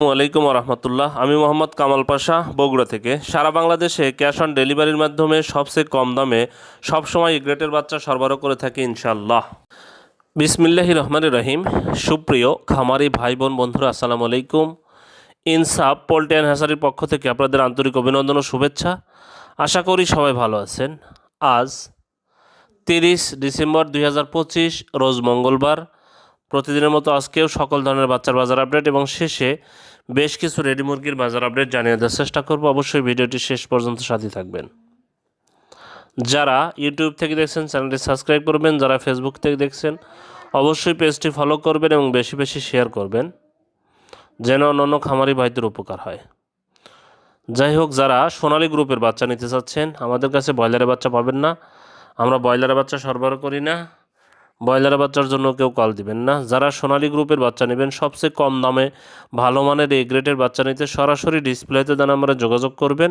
আলাইকুম রহমতুল্লাহ। আমি মোহাম্মদ কামাল পাশা, বগুড়া থেকে। সারা বাংলাদেশে ক্যাশ অন ডেলিভারির মাধ্যমে সবচেয়ে কম দামে সবসময় গ্রেটের বাচ্চা সরবরাহ করে থাকি ইনশাল্লাহ বিসমিল্লাহি রহমান রহিম। সুপ্রিয় খামারি ভাই বোন বন্ধুরা, আসসালামু আলাইকুম। ইনসাফ পোল্ট্রি হ্যাসারির পক্ষ থেকে আপনাদের আন্তরিক অভিনন্দন ও শুভেচ্ছা। আশা করি সবাই ভালো আছেন। আজ তিরিশ ডিসেম্বর দুই হাজার পঁচিশ, রোজ মঙ্গলবার। প্রতিদিনের মতো আজকেও সকল ধরনের বাচ্চার বাজার আপডেট এবং শেষে বেশ কিছু রেডি মুরগির বাজার আপডেট জানিয়ে দেওয়ার চেষ্টা করব। অবশ্যই ভিডিওটি শেষ পর্যন্ত সাথে থাকবেন। যারা ইউটিউব থেকে দেখছেন, চ্যানেলটি সাবস্ক্রাইব করবেন, যারা ফেসবুক থেকে দেখছেন, অবশ্যই পেজটি ফলো করবেন এবং বেশি বেশি শেয়ার করবেন, যেন অন্যান্য খামারি ভাইদের উপকার হয়। যাই হোক, যারা সোনালী গ্রুপের বাচ্চা নিতে চাচ্ছেন, আমাদের কাছে ব্রয়লারের বাচ্চা পাবেন না। আমরা ব্রয়লারের বাচ্চা সরবরাহ করি না। ব্রয়লারের বাচ্চার জন্য কেউ কল দিবেন না। যারা সোনালী গ্রুপের বাচ্চা নেবেন, সবচেয়ে কম দামে ভালো মানের এ গ্রেডের বাচ্চা নিতে সরাসরি ডিসপ্লেতে দেন আমরা যোগাযোগ করবেন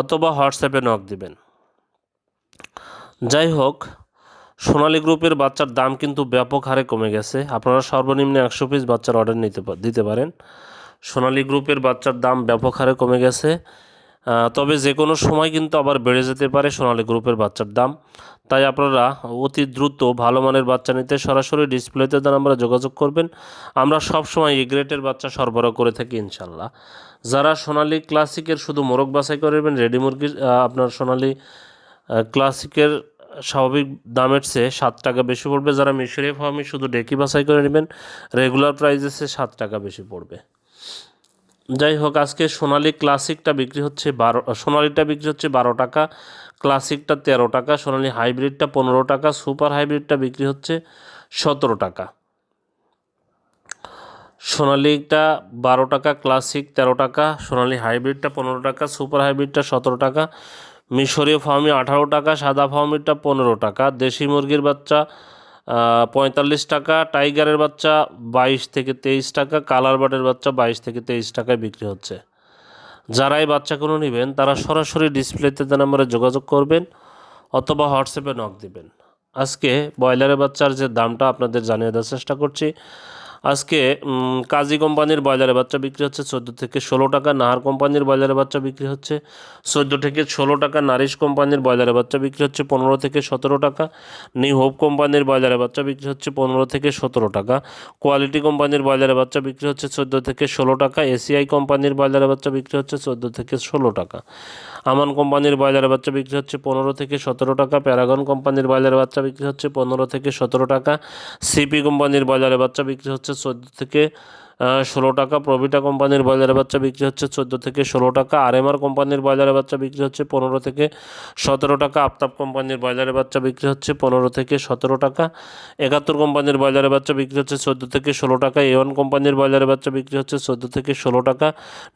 অথবা হোয়াটসঅ্যাপে নক দিবেন। যাই হোক, সোনালী গ্রুপের বাচ্চার দাম কিন্তু ব্যাপক হারে কমে গেছে। আপনারা সর্বনিম্ন একশো পিস বাচ্চার অর্ডার নিতে দিতে পারেন। সোনালী গ্রুপের বাচ্চার দাম ব্যাপক হারে কমে গেছে। তবে যে কোনো সময় কিন্তু আবার বেড়ে যেতে পারে সোনালী গ্রুপের বাচ্চার দাম। তাই আপনারা অতি দ্রুত ভালো মানের বাচ্চা নিতে সরাসরি ডিসপ্লেতে দেন আমরা যোগাযোগ করবেন। আমরা সব সময় এ গ্রেটের বাচ্চা সরবরাহ করে থাকি ইনশাল্লাহ যারা সোনালী ক্লাসিকের শুধু মোরগ বাছাই করবেন রেডি মুরগির আপনার সোনালী ক্লাসিকের স্বাভাবিক দামের চেয়ে সাত টাকা বেশি পড়বে। যারা মিশরি ফার্মে শুধু ডেকি বাছাই করে নেবেন, রেগুলার চেয়ে সাত টাকা বেশি পড়বে। যাই হোক আজকে সোনালি ক্লাসিকটা বিক্রি হচ্ছে বারো, সোনালিটা বিক্রি হচ্ছে বারো টাকা, ক্লাসিকটা তেরো টাকা, সোনালি হাইব্রিডটা পনেরো টাকা, সুপার হাইব্রিডটা বিক্রি হচ্ছে সতেরো টাকা। সোনালিটা বারো টাকা, ক্লাসিক তেরো টাকা, সোনালি হাইব্রিডটা পনেরো টাকা, সুপার হাইব্রিডটা সতেরো টাকা, মিশরীয় ফার্মি আঠারো টাকা, সাদা ফার্মিটা পনেরো টাকা, দেশি মুরগির বাচ্চা পঁয়তাল্লিশ টাকা, টাইগারের বাচ্চা বাইশ থেকে তেইশ টাকা, কালার বার্ডের বাচ্চা বাইশ থেকে তেইশ টাকায় বিক্রি হচ্ছে। যারা এই বাচ্চাগুলো নেবেন, তারা সরাসরি ডিসপ্লেতে দেন নাম্বারে যোগাযোগ করবেন অথবা হোয়াটসঅ্যাপে নক দিবেন। আজকে ব্রয়লারের বাচ্চার যে দামটা আপনাদের জানিয়ে দেওয়ার চেষ্টা করছি আজকে কাজী কোম্পানির ব্রয়লারের বাচ্চা বিক্রি হচ্ছে চোদ্দ থেকে ষোলো টাকা, নাহার কোম্পানির ব্রয়লারের বাচ্চা বিক্রি হচ্ছে চোদ্দ থেকে ষোলো টাকা, নারিশ কোম্পানির ব্রয়লারের বাচ্চা বিক্রি হচ্ছে পনেরো থেকে সতেরো টাকা, নিউ হোপ কোম্পানির ব্রয়লারের বাচ্চা বিক্রি হচ্ছে পনেরো থেকে সতেরো টাকা, কোয়ালিটি কোম্পানির ব্রয়লারের বাচ্চা বিক্রি হচ্ছে চোদ্দ থেকে ষোলো টাকা, এসিআই কোম্পানির ব্রয়লারের বাচ্চা বিক্রি হচ্ছে চোদ্দ থেকে ষোলো টাকা, আমান কোম্পানির ব্রয়লারের বাচ্চা বিক্রি হচ্ছে পনেরো থেকে সতেরো টাকা, প্যারাগন কোম্পানির ব্রয়লারের বাচ্চা বিক্রি হচ্ছে পনেরো থেকে সতেরো টাকা, সিপি কোম্পানির ব্রয়লারের বাচ্চা বিক্রি হচ্ছে চোদ্দ থেকে ষোলো টাকা প্রভিটা কোম্পানির ব্রয়লারের বাচ্চা বিক্রি হচ্ছে চোদ্দ থেকে ষোলো টাকা। আর আরএমআর কোম্পানির ব্রয়লারের বাচ্চা বিক্রি হচ্ছে পনেরো থেকে সতেরো টাকা। আফতাব কোম্পানির ব্রয়লারের বাচ্চা বিক্রি হচ্ছে পনেরো থেকে সতেরো টাকা। একাত্তর কোম্পানির ব্রয়লারের বাচ্চা বিক্রি হচ্ছে চোদ্দ থেকে ষোলো টাকা। এ ওয়ান কোম্পানির ব্রয়লারের বাচ্চা বিক্রি হচ্ছে চোদ্দ থেকে ষোলো টাকা।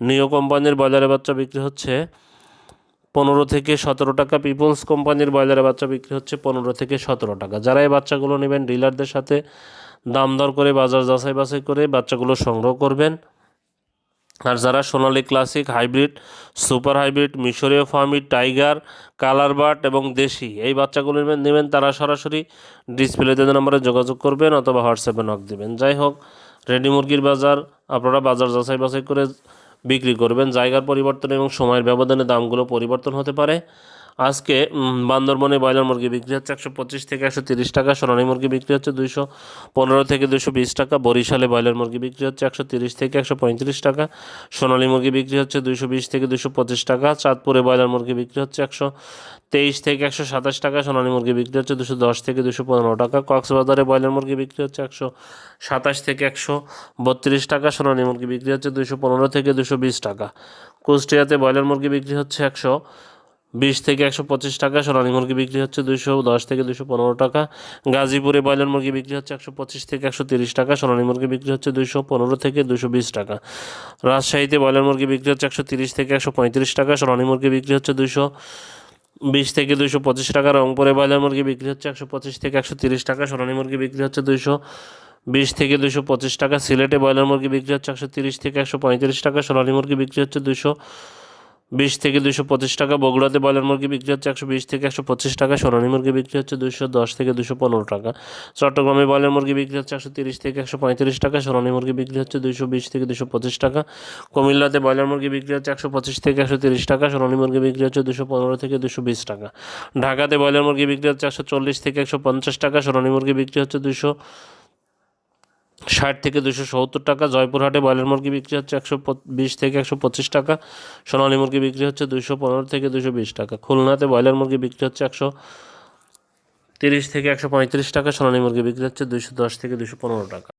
নিও কোম্পানির ব্রয়লারের বাচ্চা বিক্রি হচ্ছে পনেরো থেকে সতেরো টাকা। পিপলস কোম্পানির ব্রয়লারের বাচ্চা বিক্রি হচ্ছে পনেরো থেকে সতেরো টাকা। যারা এই বাচ্চাগুলো নেবেন, ডিলারদের সাথে দাম দর করে বাজার যাচাই বাছাই করে বাচ্চাগুলো সংগ্রহ করবেন। আর যারা Sonali classic hybrid, super hybrid, মিশরীয় ফার্মি, টাইগার কালার বাট এবং দেশি এই বাচ্চাগুলো নেবেন নেবেন তারা সরাসরি ডিসপ্লেতে নাম্বারে যোগাযোগ করবেন অথবা হোয়াটসঅ্যাপে নক দেবেন। যাই হোক, রেডি মুরগির বাজার আপনারা বাজার যাচাই বাছাই করে বিক্রি করবেন। জায়গার পরিবর্তন এবং সময়ের ব্যবধানে দামগুলো পরিবর্তন হতে পারে। আজকে বান্দরবনে ব্রয়লার মুরগি বিক্রি হচ্ছে একশো পঁচিশ থেকে একশো তিরিশ টাকা, সোনালী মুরগি বিক্রি হচ্ছে দুইশো পনেরো থেকে দুশো বিশ টাকা, বরিশালে ব্রয়লার মুরগি বিক্রি হচ্ছে একশো তিরিশ থেকে একশো পঁয়ত্রিশ টাকা, সোনালী মুরগি বিক্রি হচ্ছে দুইশো বিশ থেকে দুশো পঁচিশ টাকা, চাঁদপুরে ব্রয়লার মুরগি বিক্রি হচ্ছে একশো তেইশ থেকে একশো সাতাশ টাকা, সোনালী মুরগি বিক্রি হচ্ছে দুশো দশ থেকে দুশো পনেরো টাকা, কক্সবাজারে ব্রয়লার মুরগি বিক্রি হচ্ছে একশো সাতাশ থেকে একশো বত্রিশ টাকা, সোনালী মুরগি বিক্রি হচ্ছে দুশো পনেরো থেকে দুশো বিশ টাকা, কুষ্টিয়াতে ব্রয়লার মুরগি বিক্রি হচ্ছে একশো বিশ থেকে একশো পঁচিশ টাকা, সোনালী মুরগি বিক্রি হচ্ছে দুশো দশ থেকে দুশো পনেরো টাকা। গাজীপুরে ব্রয়লার মুরগি বিক্রি হচ্ছে একশো পঁচিশ থেকে একশো তিরিশ টাকা, সোনালী মুরগি বিক্রি হচ্ছে দুশো পনেরো থেকে দুশো বিশ টাকা। রাজশাহীতে ব্রয়লার মুরগি বিক্রি হচ্ছে একশো তিরিশ থেকে একশো পঁয়ত্রিশ টাকা, সোনালী মুরগি বিক্রি হচ্ছে দুশো বিশ থেকে দুশো পঁচিশ টাকা, রংপুরে ব্রয়লার মুরগি বিক্রি হচ্ছে একশো পঁচিশ থেকে একশো তিরিশ টাকা, সোনালী মুরগি বিক্রি হচ্ছে দুশো বিশ থেকে দুশো পঁচিশ টাকা, সিলেটে ব্রয়লার মুরগি বিক্রি হচ্ছে একশো তিরিশ থেকে একশো পঁয়ত্রিশ টাকা, সোনালী মুরগি বিক্রি হচ্ছে দুশো বিশ থেকে দুশো পঁচিশ টাকা, বগুড়াতে ব্রয়লার মুরগি বিক্রি হচ্ছে একশো বিশ থেকে একশো পঁচিশ টাকা, সোনালী মুরগি বিক্রি হচ্ছে দুশো দশ থেকে দুশো পনেরো টাকা। চট্টগ্রামে ব্রয়লার মুরগি বিক্রি হচ্ছে একশো তিরিশ থেকে একশো পঁয়ত্রিশ টাকা, সোনালী মুরগি বিক্রি হচ্ছে দুশো বিশ থেকে দুশো পঁচিশ টাকা। কুমিল্লাতে ব্রয়লার মুরগি বিক্রি হচ্ছে একশো পঁচিশ থেকে একশো তিরিশ টাকা, সোনালী মুরগি বিক্রি হচ্ছে দুশো পনেরো থেকে দুশো বিশ টাকা। ঢাকাতে ব্রয়লার মুরগি বিক্রি হচ্ছে একশো চল্লিশ থেকে একশো পঞ্চাশ টাকা, সোনালী মুরগি বিক্রি হচ্ছে দুশো ষাট থেকে দুশো সত্তর টাকা, জয়পুরহাটে ব্রয়লার মুরগি বিক্রি হচ্ছে একশো বিশ থেকে একশো পঁচিশ টাকা, সোনালী মুরগি বিক্রি হচ্ছে দুশো পনেরো থেকে দুশো বিশ টাকা। খুলনাতে ব্রয়লার মুরগি বিক্রি হচ্ছে একশো তিরিশ থেকে একশো পঁয়ত্রিশ টাকা, সোনালী মুরগি বিক্রি হচ্ছে দুশো দশ থেকে দুশো পনেরো টাকা।